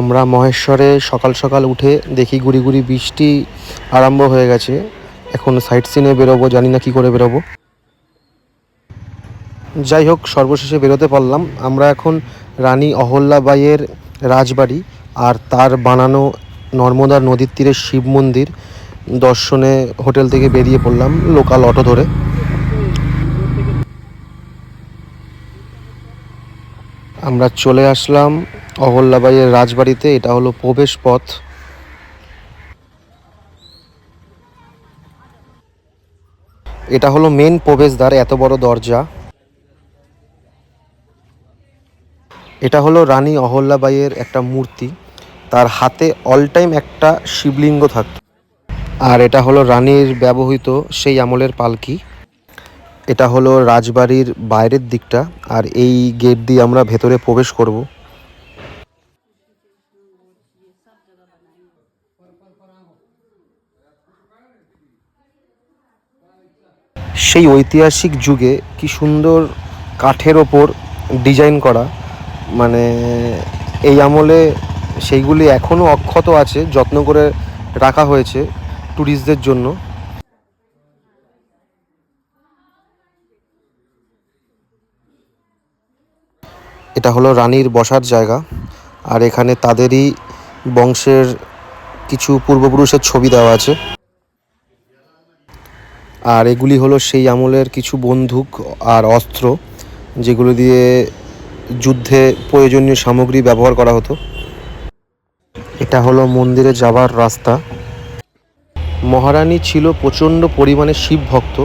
আমরা মহেশ্বরে সকাল সকাল উঠে দেখি গুড়ি গুড়ি বৃষ্টি আরম্ভ হয়ে গেছে। এখন সাইট সিনে বেরোবো, জানি না কি করে বেরোবো। যাই হোক, সর্বশেষে বেরোতে পারলাম। আমরা এখন রানী অহল্যাবাইয়ের রাজবাড়ি আর তার বানানো নর্মদা নদীর তীরে শিব মন্দির দর্শনে হোটেল থেকে বেরিয়ে পড়লাম লোকাল অটো ধরে। আমরা চলে আসলাম অহল্যাবাইয়ের রাজবাড়িতে এটা হলো প্রবেশ পথ। এটা হলো মেন প্রবেশদ্বার, এত বড় দরজা। এটা হলো রানী অহল্যাবাইয়ের একটা মূর্তি। তার হাতে অল টাইম একটা শিবলিঙ্গ থাকত আর এটা হলো রানীর ব্যবহৃত সেই আমলের পালকি। এটা হলো রাজবাড়ির বাইরের দিকটা, আর এই গেট দিয়ে আমরা ভেতরে প্রবেশ করব। সেই ঐতিহাসিক যুগে কি সুন্দর কাঠের ওপর ডিজাইন করা মানে এই আমলে সেইগুলি এখনও অক্ষত আছে, যত্ন করে রাখা হয়েছে ট্যুরিস্টদের জন্য। এটা হলো রানীর বসার জায়গা, আর এখানে তাদেরই বংশের কিছু পূর্বপুরুষের ছবি দেওয়া আছে। আর এগুলি হলো সেই আমলের কিছু বন্দুক আর অস্ত্র, যেগুলো দিয়ে যুদ্ধে প্রয়োজনীয় সামগ্রী ব্যবহার করা হতো। এটা হলো মন্দিরে যাবার রাস্তা। মহারানী ছিল প্রচণ্ড পরিমাণে শিব ভক্ত,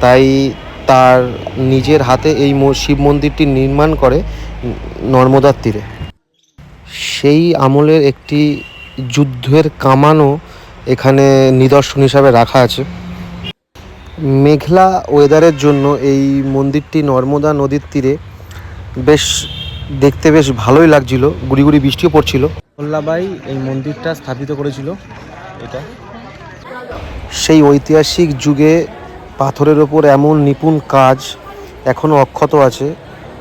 তাই তার নিজের হাতে এই শিব মন্দিরটি নির্মাণ করে নর্মদার তীরে। সেই আমলের একটি যুদ্ধের কামানও এখানে নিদর্শন হিসাবে রাখা আছে। মেঘলা ওয়েদারের জন্য এই মন্দিরটি নর্মদা নদীর তীরে বেশ দেখতে বেশ ভালোই লাগছিল। গুড়ি গুড়ি বৃষ্টিও পড়ছিল। মোল্লাবাই এই মন্দিরটা স্থাপিত করেছিল এটা। সেই ঐতিহাসিক যুগে পাথরের ওপর এমন নিপুণ কাজ এখনও অক্ষত আছে।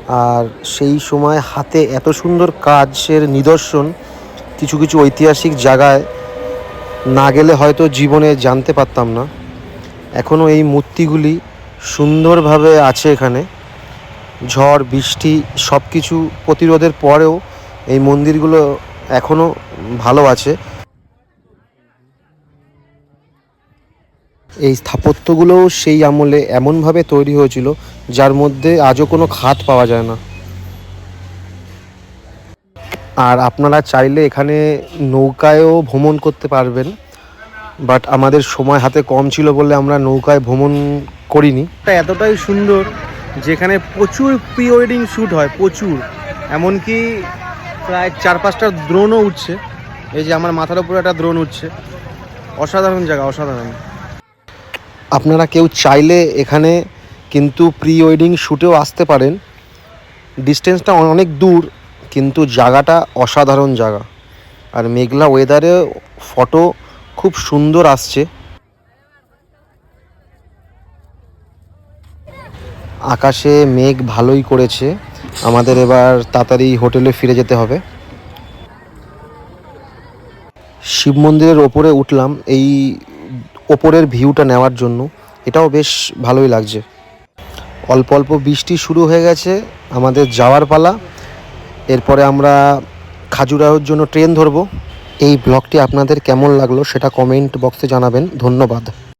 আর সেই সময় হাতে এত সুন্দর কাজের নিদর্শন কিছু কিছু ঐতিহাসিক জায়গায় না গেলে হয়তো জীবনে জানতে পারতাম না। এখনও এই মূর্তিগুলি সুন্দরভাবে আছে এখানে। ঝড়, বৃষ্টি সব কিছু প্রতিরোধের পরেও এই মন্দিরগুলো এখনও ভালো আছে। এই স্থাপত্যগুলোও সেই আমলে এমনভাবে তৈরি হয়েছিল, যার মধ্যে আজও কোনো খাত পাওয়া যায় না। আর আপনারা চাইলে এখানে নৌকায়ও ভ্রমণ করতে পারবেন। বাট আমাদের সময় হাতে কম ছিল বলে আমরা নৌকায় ভ্রমণ করিনি। এতটাই সুন্দর যেখানে প্রচুর প্রি ওয়েডিং শ্যুট হয় প্রচুর। এমনকি প্রায় চার পাঁচটা দ্রোণও উঠছে। এই যে আমার মাথার উপরে একটা দ্রোণ উঠছে। অসাধারণ জায়গা অসাধারণ। আপনারা কেউ চাইলে এখানে কিন্তু প্রি ওয়েডিং শ্যুটেও আসতে পারেন। ডিস্টেন্সটা অনেক দূর কিন্তু জায়গাটা অসাধারণ জায়গা। আর মেঘলা ওয়েদারে ফটো খুব সুন্দর আসছে। আকাশে মেঘ ভালোই করেছে। আমাদের এবার তাড়াতাড়ি হোটেলে ফিরে যেতে হবে। শিব মন্দিরের ওপরে উঠলাম, এই ওপরের ভিউটা নেওয়ার জন্য। এটাও বেশ ভালোই লাগছে। অল্প অল্প বৃষ্টি শুরু হয়ে গেছে, আমাদের যাওয়ার পালা। এরপরে আমরা খাজুরাহোর জন্য ট্রেন ধরবো। এই ব্লগটি আপনাদের কেমন লাগল সেটা কমেন্ট বক্সে জানাবেন। ধন্যবাদ।